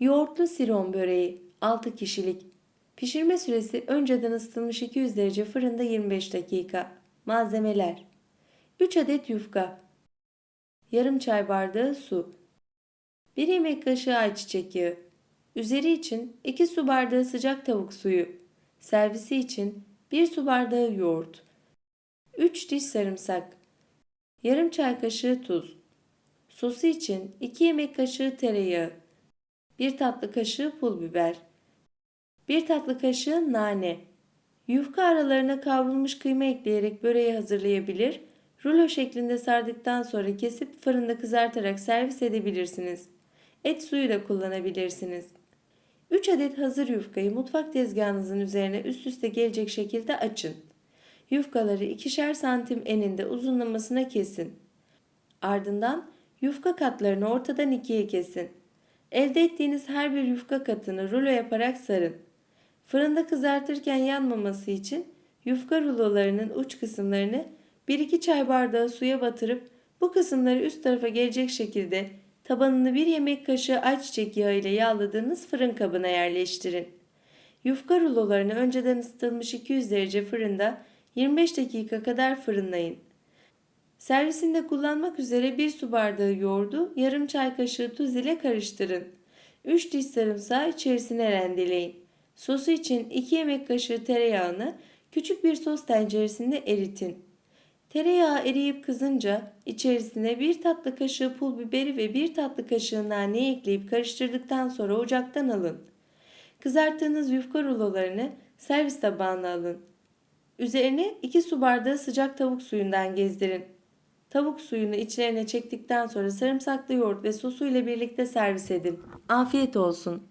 Yoğurtlu siron böreği 6 kişilik. Pişirme süresi önceden ısıtılmış 200 derece fırında 25 dakika. Malzemeler. 3 adet yufka, yarım çay bardağı su, 1 yemek kaşığı ayçiçek yağı, üzeri için 2 su bardağı sıcak tavuk suyu, servisi için 1 su bardağı yoğurt, 3 diş sarımsak, yarım çay kaşığı tuz, sosu için 2 yemek kaşığı tereyağı, 1 tatlı kaşığı pul biber, 1 tatlı kaşığı nane. Yufka aralarına kavrulmuş kıyma ekleyerek böreği hazırlayabilir, rulo şeklinde sardıktan sonra kesip fırında kızartarak servis edebilirsiniz. Et suyu da kullanabilirsiniz. 3 adet hazır yufkayı mutfak tezgahınızın üzerine üst üste gelecek şekilde açın. Yufkaları ikişer santim eninde uzunlamasına kesin. Ardından yufka katlarını ortadan ikiye kesin. Elde ettiğiniz her bir yufka katını rulo yaparak sarın. Fırında kızartırken yanmaması için yufka rulolarının uç kısımlarını 1-2 çay bardağı suya batırıp bu kısımları üst tarafa gelecek şekilde tabanını bir yemek kaşığı ayçiçek yağı ile yağladığınız fırın kabına yerleştirin. Yufka rulolarını önceden ısıtılmış 200 derece fırında 25 dakika kadar fırınlayın. Servisinde kullanmak üzere 1 su bardağı yoğurdu yarım çay kaşığı tuz ile karıştırın. 3 diş sarımsağı içerisine rendeleyin. Sosu için 2 yemek kaşığı tereyağını küçük bir sos tenceresinde eritin. Tereyağı eriyip kızınca içerisine 1 tatlı kaşığı pul biberi ve 1 tatlı kaşığı nane ekleyip karıştırdıktan sonra ocaktan alın. Kızarttığınız yufka rulolarını servis tabağına alın. Üzerine 2 su bardağı sıcak tavuk suyundan gezdirin. Tavuk suyunu içlerine çektikten sonra sarımsaklı yoğurt ve sosu ile birlikte servis edin. Afiyet olsun.